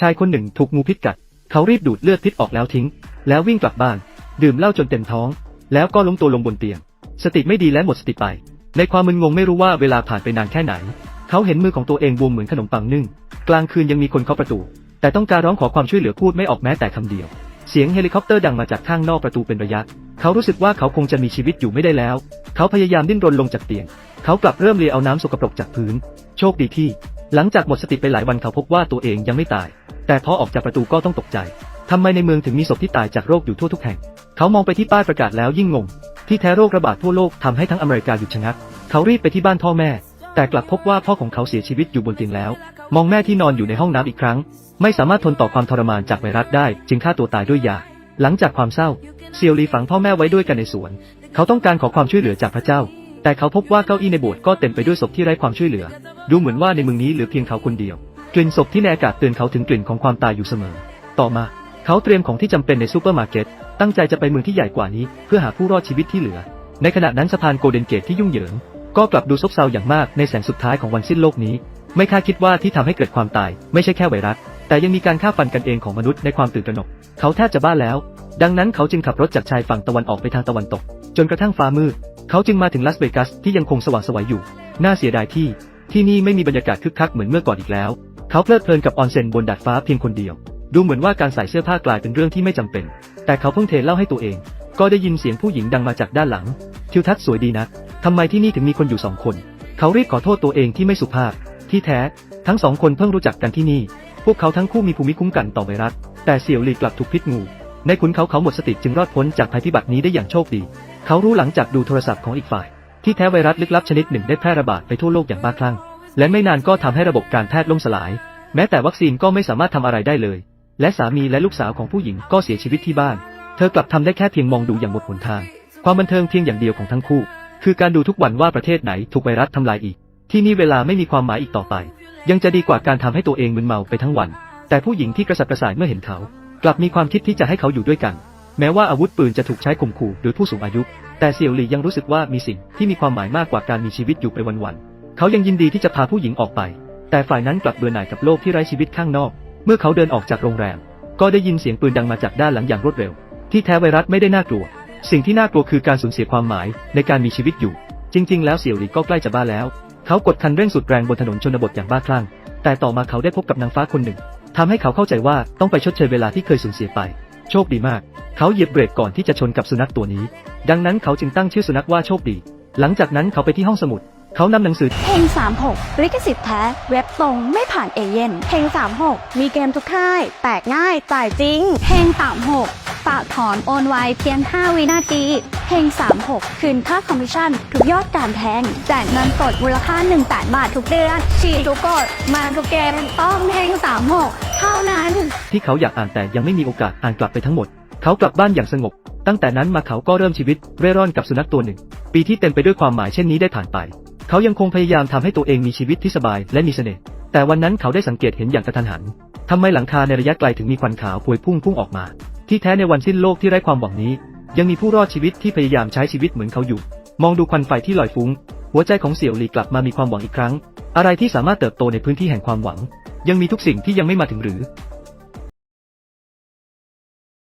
ชายคนหนึ่งถูกงูพิษกัด เขารีบดูดเลือดพิษออกแล้วทิ้ง แล้ววิ่งกลับบ้าน ดื่มเหล้าจนเต็มท้อง แล้วก็ล้มตัวลงบนเตียง สติไม่ดีและหมดสติไป ในความมึนงงไม่รู้ว่าเวลาผ่านไปนานแค่ไหน เขาเห็นมือของตัวเองบวมเหมือนขนมปังนึ่ง กลางคืนยังมีคนเคาะประตู แต่ต้องการร้องขอความช่วยเหลือพูดไม่ออกแม้แต่คำเดียว เสียงเฮลิคอปเตอร์ดังมาจากข้างนอกประตูเป็นระยะ เขารู้สึกว่าเขาคงจะมีชีวิตอยู่ไม่ได้แล้ว เขาพยายามดิ้นรนลงจากเตียง เขากลับเริ่มเลียเอาน้ำสกปรกจากพื้น โชคดีที่ หลังจากหมดสติไปหลายวันเขาพบว่าตัวเองยังไม่ตาย แต่พอออกจากประตูก็ต้องตกใจ ทำไมในเมืองถึงมีศพที่ตายจากโรคอยู่ทั่วทุกแห่ง เขามองไปที่ป้ายประกาศแล้วยิ่งงง ที่แท้โรคระบาดทั่วโลกทำให้ทั้งอเมริกาหยุดชะงัก เขารีบไปที่บ้านพ่อแม่ แต่กลับพบว่าพ่อของเขาเสียชีวิตอยู่บนเตียงแล้ว มองแม่ที่นอนอยู่ในห้องน้ำอีกครั้ง ไม่สามารถทนต่อความทรมานจากไวรัสได้ จึงฆ่าตัวตายด้วยยา หลังจากความเศร้า เซียวลีฝังพ่อแม่ไว้ด้วยกันในสวน เขาต้องการขอความช่วยเหลือจากพระเจ้า แต่เขาพบว่าเก้าอี้ในโบสถ์ก็เต็มไปด้วยศพที่ไร้ความช่วยเหลือ ดูเหมือนว่าในเมืองนี้เหลือเพียงเขาคนเดียว กลิ่นศพที่ในอากาศเตือนเขาถึงกลิ่นของความตายอยู่เสมอ ต่อมา เขาเตรียมของที่จำเป็นในซูเปอร์มาร์เก็ต ตั้งใจจะไปเมืองที่ใหญ่กว่านี้ เพื่อหาผู้รอดชีวิตที่เหลือ ในขณะนั้นสะพานโกลเด้นเกตที่ยุ่งเหยิง ก็กลับดูซบเซาอย่างมากในแสงสุดท้ายของวันสิ้นโลกนี้ ไม่คาดคิดว่าที่ทำให้เกิดความตาย ไม่ใช่แค่ไวรัส แต่ยังมีการฆ่าฟันกันเองของมนุษย์ในความตื่นตระหนก เขาแทบจะบ้าแล้ว ดังนั้นเขาจึงขับรถจากชายฝั่งตะวันออกไปทางตะวันตก จนกระทั่งฟ้ามืด เขาจึงมาถึงลาสเวกัสที่ยังคงสว่างสวยอยู่ น่าเสียดายที่ ที่นี่ไม่มีบรรยากาศคึกคักเหมือนเมื่อก่อนอีกแล้ว เขาเพลิดเพลินกับออนเซ็นบนดาดฟ้าเพียงคนเดียว ดูเหมือนว่าการใส่เสื้อผ้ากลายเป็นเรื่องที่ไม่จำเป็น แต่เขาเพิ่งเทเล่าให้ตัวเอง ก็ได้ยินเสียงผู้หญิงดังมาจากด้านหลัง ทิวทัศน์สวยดีนะทำไมที่นี่ถึงมีคนอยู่สองคน เขารีบขอโทษตัวเองที่ไม่สุภาพ ที่แท้ ทั้งสองคนเพิ่งรู้จักกันที่นี่ พวกเขาทั้งคู่มีภูมิคุ้มกันต่อไวรัส แต่เสี่ยวหลีกลับถูกพิษงู ในขุนเขาเขาหมดสติจึงรอดพ้นจากภัยพิบัตินี้ได้อย่างโชคดี เขารู้หลังจากดูโทรศัพท์ของอีกฝ่าย ที่แท้ไวรัสลึกลับชนิดหนึ่งได้แพร่ระบาดไปทั่วโลกอย่างบ้าคลั่ง และไม่นานก็ทำให้ระบบการแพทย์ล่มสลาย แม้แต่วัคซีนก็ไม่สามารถทำอะไรได้เลย และสามีและลูกสาวของผู้หญิงก็เสียชีวิตที่บ้าน เธอกลับทำได้แค่เพียงมองดูอย่างหมดหนทาง ความบันเทิงเพียงอย่างเดียวของทั้งคู่ คือการดูทุกวันว่าประเทศไหนถูกไวรัสทำลายอีก ที่นี่เวลาไม่มีความหมายอีกต่อไป ยังจะดีกว่าการทำให้ตัวเองมึนเมาไปทั้งวัน แต่ผู้หญิงที่กระสับกระส่ายเมื่อเห็นเขา กลับมีความคิดที่จะให้เขาอยู่ด้วยกัน แม้ว่าอาวุธปืนจะถูกใช้ข่มขู่โดยผู้สูงอายุ แต่เสี่ยวหลี่ยังรู้สึกว่ามีสิ่งที่มีความหมายมากกว่าการมีชีวิตอยู่ไปวันๆ เขายังยินดีที่จะพาผู้หญิงออกไป แต่ฝ่ายนั้นกลับเบื่อหน่ายกับโลกที่ไร้ชีวิตข้างนอก เมื่อเขาเดินออกจากโรงแรม ก็ได้ยินเสียงปืนดังมาจากด้านหลังอย่างรวดเร็ว ที่แท้ไวรัสไม่ได้น่ากลัว สิ่งที่น่ากลัวคือการสูญเสียความหมายในการมีชีวิตอยู่ จริง ๆ แล้วเสี่ยวหลี่ก็ใกล้จะบ้าแล้ว เขากดคันเร่งสุดแรงบนถนนชนบทอย่างบ้าคลั่ง แต่ต่อมาเขาได้พบกับนางฟ้าคนหนึ่งทำให้เขาเข้าใจว่าต้องไปชดเชยเวลาที่เคยสูญเสียไป โชคดีมาก เขาเหยียบเบรกก่อนที่จะชนกับสุนัขตัวนี้ ดังนั้นเขาจึงตั้งชื่อสุนัขว่าโชคดี หลังจากนั้นเขาไปที่ห้องสมุด เขานำหนังสือ เพลง 36 ลิขสิทธิ์แท้ เว็บตรงไม่ผ่านเอเย่นเพลง 36 มีเกมทุกค่าย แตกง่ายจ่ายจริง เพลง 36 ฝากถอนโอนไวเพียง 5 วินาที เพลง 36 คืนค่าคอมมิชชั่น ทุกยอดการแทงแจกเงินสดมูลค่า1แสนบาททุกเดือนฉีดทุกกดมาทุกเกมต้องเพลง 36 เท่านั้น ที่เขาอยากอ่านแต่ยังไม่มีโอกาสอ่านกลับไปทั้งหมด เขากลับบ้านอย่างสงบ ตั้งแต่นั้นมาเขาก็เริ่มชีวิตเร่ร่อนกับสุนัขตัวหนึ่ง ปีที่เต็มไปด้วยความหมายเช่นนี้ได้ผ่านไป เขายังคงพยายามทำให้ตัวเองมีชีวิตที่สบายและมีเสน่ห์ แต่วันนั้นเขาได้สังเกตเห็นอย่างกระทันหันทำไมหลังคาในระยะไกลถึงมีควันขาวพวยพุ่งพุ่งออกมา ที่แท้ในวันสิ้นโลกที่ไร้ความหวังนี้ ยังมีผู้รอดชีวิตที่พยายามใช้ชีวิตเหมือนเขาอยู่ มองดูควันไฟที่ลอยฟุ้ง หัวใจของเสี่ยวหลีกลับมามีความหวังอีกครั้ง อะไรที่สามารถเติบโตในพื้นที่แห่งความหวัง ยังมีทุกสิ่งที่ยังไม่มาถึงหรือ